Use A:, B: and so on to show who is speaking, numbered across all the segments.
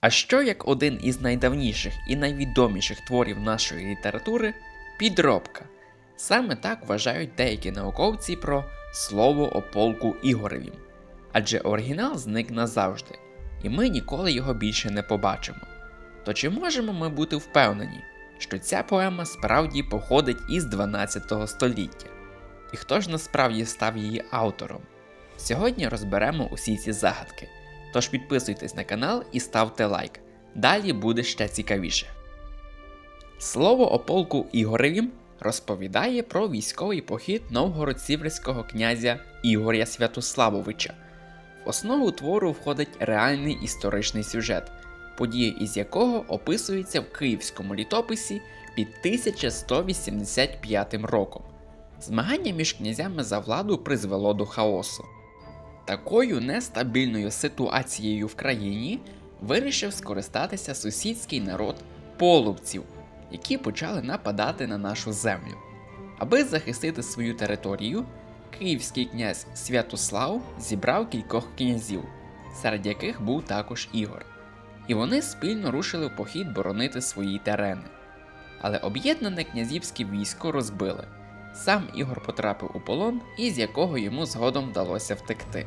A: А що як один із найдавніших і найвідоміших творів нашої літератури підробка? Саме так вважають деякі науковці про слово о полку Ігоревім. Адже оригінал зник назавжди, і ми ніколи його більше не побачимо. То чи можемо ми бути впевнені, що ця поема справді походить із 12 століття? І хто ж насправді став її автором? Сьогодні розберемо усі ці загадки. Тож підписуйтесь на канал і ставте лайк. Далі буде ще цікавіше. Слово о полку Ігоревім розповідає про військовий похід новгород-сіверського князя Ігоря Святославовича. В основу твору входить реальний історичний сюжет, події із якого описуються в київському літописі під 1185 роком. Змагання між князями за владу призвело до хаосу. Такою нестабільною ситуацією в країні вирішив скористатися сусідський народ полубців, які почали нападати на нашу землю. Аби захистити свою територію, київський князь Святослав зібрав кількох князів, серед яких був також Ігор. І вони спільно рушили в похід боронити свої терени. Але об'єднане князівське військо розбили. Сам Ігор потрапив у полон, із якого йому згодом вдалося втекти.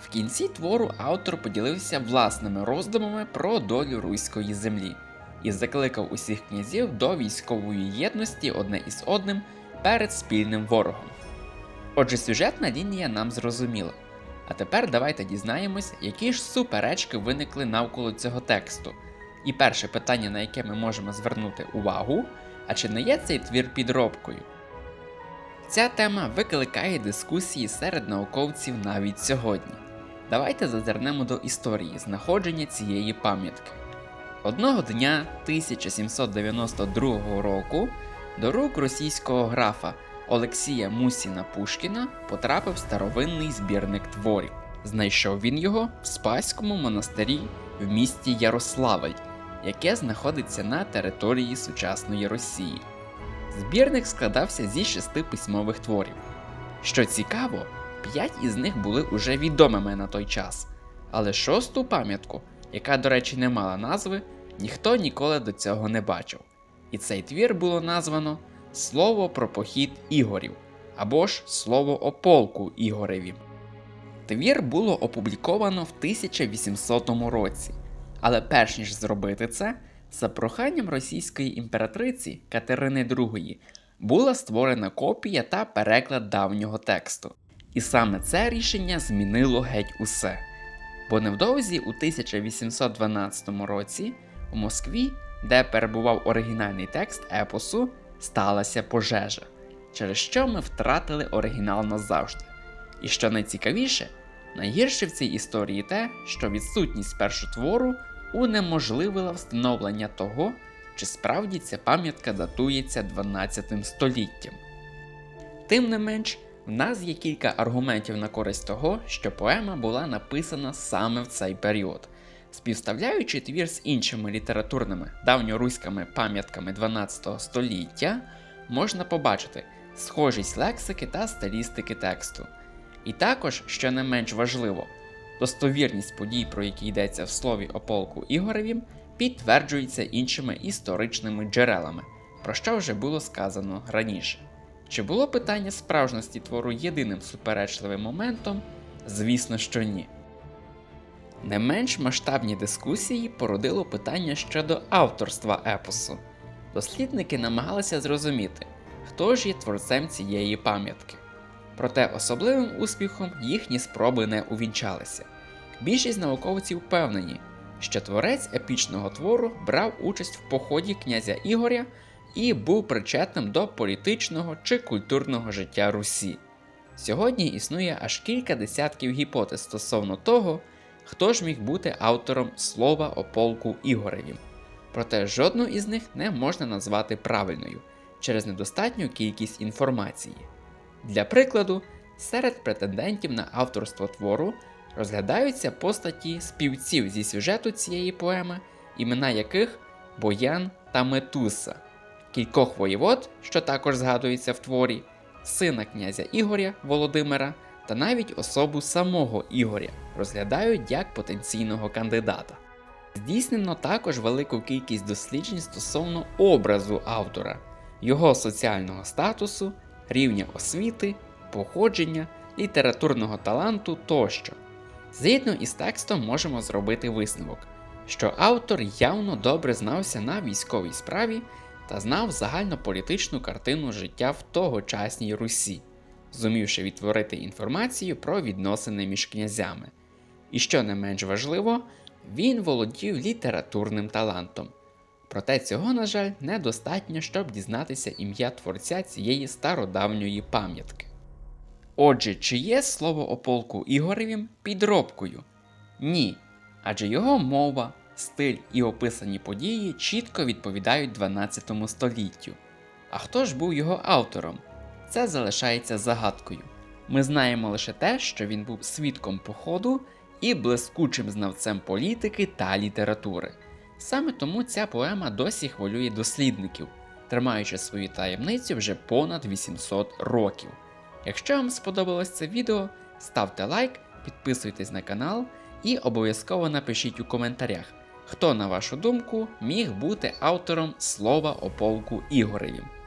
A: В кінці твору автор поділився власними роздумами про долю руської землі і закликав усіх князів до військової єдності одне із одним перед спільним ворогом. Отже, сюжетна лінія нам зрозуміла. А тепер давайте дізнаємось, які ж суперечки виникли навколо цього тексту. І перше питання, на яке ми можемо звернути увагу, а чи не є цей твір підробкою? Ця тема викликає дискусії серед науковців навіть сьогодні. Давайте зазирнемо до історії знаходження цієї пам'ятки. Одного дня 1792 року до рук російського графа Олексія Мусіна Пушкіна потрапив старовинний збірник творів. Знайшов він його в Спаському монастирі в місті Ярославль, яке знаходиться на території сучасної Росії. Збірник складався зі шести письмових творів. Що цікаво, п'ять із них були уже відомими на той час, але шосту пам'ятку, яка, до речі, не мала назви, ніхто ніколи до цього не бачив. І цей твір було названо Слово про похід Ігорів або ж Слово о полку Ігореві. Твір було опубліковано в 1800 році, але перш ніж зробити це, за проханням російської імператриці Катерини II була створена копія та переклад давнього тексту. І саме це рішення змінило геть усе. Бо невдовзі у 1812 році у Москві, де перебував оригінальний текст епосу, сталася пожежа, через що ми втратили оригінал назавжди. І що найцікавіше, найгірше в цій історії те, що відсутність першотвору унеможливила встановлення того, чи справді ця пам'ятка датується 12 століттям. Тим не менш, в нас є кілька аргументів на користь того, що поема була написана саме в цей період. Співставляючи твір з іншими літературними давньоруськими пам'ятками 12 століття, можна побачити схожість лексики та стилістики тексту. І також, що не менш важливо, достовірність подій, про які йдеться в слові о полку Ігоревім, підтверджується іншими історичними джерелами, про що вже було сказано раніше. Чи було питання справжності твору єдиним суперечливим моментом? Звісно, що ні. Не менш масштабні дискусії породило питання щодо авторства епосу. Дослідники намагалися зрозуміти, хто ж є творцем цієї пам'ятки. Проте особливим успіхом їхні спроби не увінчалися. Більшість науковців впевнені, що творець епічного твору брав участь в поході князя Ігоря і був причетним до політичного чи культурного життя Русі. Сьогодні існує аж кілька десятків гіпотез стосовно того, хто ж міг бути автором слова о полку Ігоревім. Проте жодну із них не можна назвати правильною через недостатню кількість інформації. Для прикладу, серед претендентів на авторство твору розглядаються постаті співців зі сюжету цієї поеми, імена яких Боян та Метуса, кількох воєвод, що також згадується в творі, сина князя Ігоря Володимира та навіть особу самого Ігоря розглядають як потенційного кандидата. Здійснено також велику кількість досліджень стосовно образу автора, його соціального статусу, рівня освіти, походження, літературного таланту тощо. Згідно із текстом можемо зробити висновок, що автор явно добре знався на військовій справі та знав загальнополітичну картину життя в тогочасній Русі, зумівши відтворити інформацію про відносини між князями. І що не менш важливо, він володів літературним талантом. Проте цього, на жаль, недостатньо, щоб дізнатися ім'я творця цієї стародавньої пам'ятки. Отже, чи є слово о полку Ігоревім підробкою? Ні. Адже його мова, стиль і описані події чітко відповідають 12 століттю. А хто ж був його автором? Це залишається загадкою. Ми знаємо лише те, що він був свідком походу і блискучим знавцем політики та літератури. Саме тому ця поема досі хвилює дослідників, тримаючи свою таємницю вже понад 800 років. Якщо вам сподобалось це відео, ставте лайк, підписуйтесь на канал і обов'язково напишіть у коментарях, хто, на вашу думку, міг бути автором слова о полку Ігоревім.